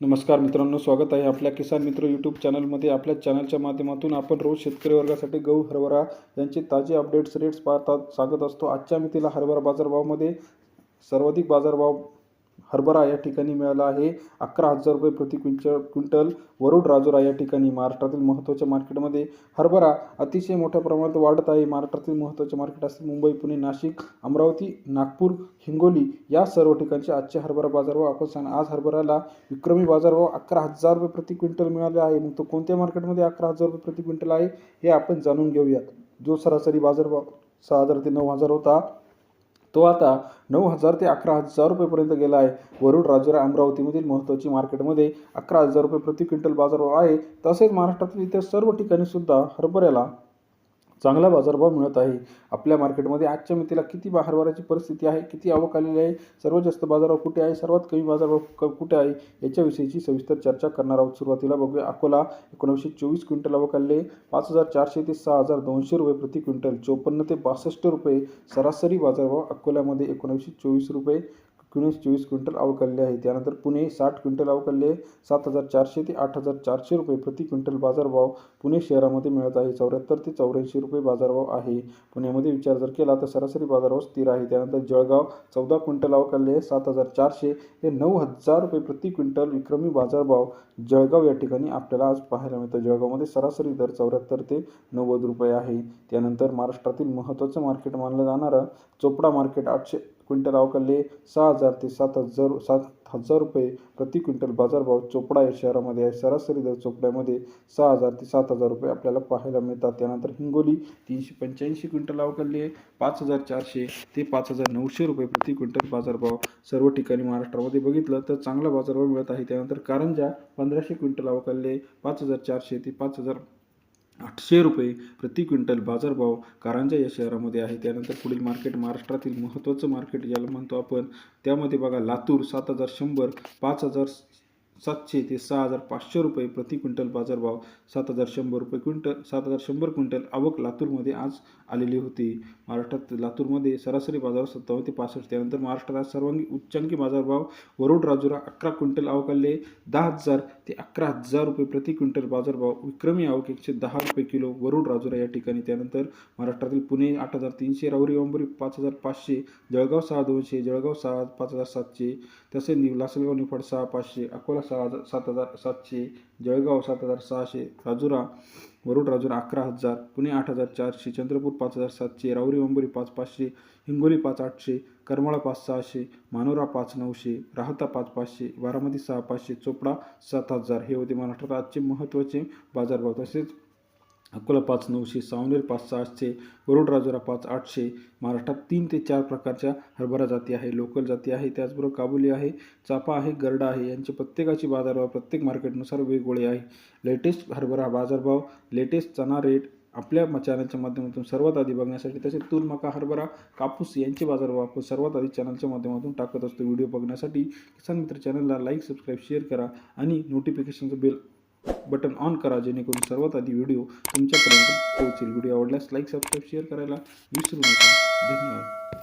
नमस्कार मित्रांनो स्वागत आहे आपल्या किसान मित्र यूट्यूब चॅनलमध्ये. आपल्या चॅनलच्या माध्यमातून आपण रोज शेतकरी वर्गासाठी गहू हरभरा यांचे ताजे अपडेट्स रेट्स पाहतात. सांगत असतो आजच्या मितीला हरभरा बाजारभावामध्ये. सर्वाधिक बाजारभाव हरभरा या ठिकाणी मिळाला आहे. अकरा हजार रुपये प्रति क्विंटल क्विंटल. वरुड राजुरा या ठिकाणी महाराष्ट्रातील महत्त्वाच्या मार्केटमध्ये हरभरा अतिशय मोठ्या प्रमाणात वाढत आहे. महाराष्ट्रातील महत्त्वाचे मार्केट असतील मुंबई पुणे नाशिक अमरावती नागपूर हिंगोली या सर्व ठिकाणचे आजचे हरभरा बाजारभाव आपण सांग आज हरभऱ्याला विक्रमी बाजारभाव अकरा हजार रुपये प्रति क्विंटल मिळाले आहे. मग तो कोणत्या मार्केटमध्ये अकरा हजार रुपये प्रति क्विंटल आहे हे आपण जाणून घेऊयात. जो सरासरी बाजारभाव सहा हजार ते नऊ हजार होता. तो आता नऊ हजार ते अकरा हजार रुपयेपर्यंत गेला आहे. वरुड राजुरा अमरावतीमधील महत्त्वाची मार्केटमध्ये अकरा हजार रुपये प्रति क्विंटल बाजारभाव आहे. तसेच महाराष्ट्रातील इतर सर्व ठिकाणी सुद्धा हरभऱ्याला चांगला बाजारभाव मिळत आहे. आपल्या मार्केटमध्ये आजच्या मितीला किती बाहेरवाराची परिस्थिती आहे किती आवक आलेली आहे सर्वात जास्त बाजारभाव कुठे आहे सर्वात कमी बाजारभाव क कुठे आहे याच्याविषयीची सविस्तर चर्चा करणार आहोत. सुरुवातीला बघूया अकोला एकोणीसशे चोवीस क्विंटल आवक आले पाच हजार चारशे ते सहा हजार दोनशे रुपये प्रति क्विंटल चोपन्न ते बासष्ट रुपये सरासरी बाजारभाव अकोल्यामध्ये एकोणीसशे चोवीस रुपये एकोणीस चोवीस क्विंटल अवकालले आहे. त्यानंतर पुणे साठ क्विंटल अवकालले सात हजार चारशे ते आठ हजार चारशे रुपये प्रति क्विंटल बाजारभाव पुणे शहरामध्ये मिळत आहे. चौऱ्याहत्तर ते चौऱ्याऐंशी रुपये बाजारभाव आहे. पुण्यामध्ये विचार जर केला तर सरासरी बाजारभाव स्थिर आहे. त्यानंतर जळगाव चौदा क्विंटल अवकालले सात हजार चारशे ते नऊ हजार रुपये प्रति क्विंटल विक्रमी बाजारभाव जळगाव या ठिकाणी आपल्याला आज पाहायला मिळतं. जळगावमध्ये सरासरी दर चौऱ्याहत्तर ते नव्वद रुपये आहे. त्यानंतर महाराष्ट्रातील महत्त्वाचं मार्केट मानलं जाणारं चोपडा मार्केट आठशे क्विंटल अवकाले सहा हजार ते सात हजार सात हजार रुपये प्रति क्विंटल बाजारभाव चोपडा या शहरामध्ये आहे. सरासरी दर चोपड्यामध्ये सहा हजार ते सात हजार रुपये आपल्याला पाहायला मिळतात. त्यानंतर हिंगोली तीनशे पंच्याऐंशी क्विंटल अवकाले पाच हजार चारशे ते पाच हजार नऊशे रुपये प्रति क्विंटल बाजारभाव सर्व ठिकाणी महाराष्ट्रामध्ये बघितलं तर चांगला बाजारभाव मिळत आहे. त्यानंतर कारंजा पंधराशे क्विंटल अवकाले पाच हजार चारशे ते पाच हजार आठशे रुपये प्रति क्विंटल बाजारभाव कारंजा या शहरामध्ये आहे. त्यानंतर पुढील मार्केट महाराष्ट्रातील महत्त्वाचं मार्केट ज्याला म्हणतो आपण त्यामध्ये बघा लातूर सात हजार शंभर पाच हजार सातशे ते सहा हजार पाचशे रुपये प्रति क्विंटल बाजारभाव सात हजार शंभर रुपये क्विंटल सात हजार शंभर क्विंटल आवक लातूरमध्ये आज आलेली होती. महाराष्ट्रात लातूरमध्ये सरासरी बाजार सत्तावन्न ते पासष्ट त्यानंतर महाराष्ट्रात सर्वांगी उच्चांकी बाजारभाव वरुड राजुरा अकरा क्विंटल आवक आले दहा हजार ते अकरा हजार रुपये प्रति क्विंटल बाजारभाव विक्रमी आवक एकशे दहा रुपये किलो वरुड राजुरा या ठिकाणी. त्यानंतर महाराष्ट्रातील पुणे आठ हजार तीनशे रावरी अंबरी पाच हजार पाचशे जळगाव सहा दोनशे जळगाव सहा पाच हजार सातशे तसेच लासलगाव निफाड सहा पाचशे अकोला सहा हजार सात हजार सातशे जळगाव सात हजार सहाशे राजुरा वरुड राजुरा अकरा हजार पुणे आठ हजार चारशे चंद्रपूर पाच हजार सातशे राऊरी अंबोरी पाच पाचशे हिंगोली पाच आठशे करमाळा पाच सहाशे मानोरा पाच नऊशे राहता पाच पाचशे बारामती सहा पाचशे चोपडा सात हजार. हे होते महाराष्ट्रात आजचे महत्त्वाचे बाजारभाव. तसेच अकोला पाच नऊशे सावनेर पाच सहाशे वरुड राजुरा पाच आठशे महाराष्ट्रात तीन ते चार प्रकारच्या हरभरा जाती आहे लोकल जाती आहे त्याचबरोबर काबुली आहे चापा आहे गरडा आहे यांचे प्रत्येकाची बाजारभाव प्रत्येक मार्केटनुसार वेगवेगळे आहे. लेटेस्ट हरभरा बाजारभाव लेटेस्ट चणा रेट आपल्या चॅनलच्या माध्यमातून सर्वात आधी बघण्यासाठी तसेच तूर मका हरभरा कापूस यांचे बाजारभाव आपण सर्वात आधी चॅनलच्या माध्यमातून टाकत असतो. व्हिडिओ बघण्यासाठी किसान मित्र चॅनलला लाईक सबस्क्राईब शेअर करा आणि नोटिफिकेशनचं बिल बटन ऑन करा जेणेकरून सर्वात आधी व्हिडिओ तुमच्यापर्यंत पोहोचेल. व्हिडिओ आवडल्यास लाईक सबस्क्राईब शेअर करायला विसरू नका. धन्यवाद.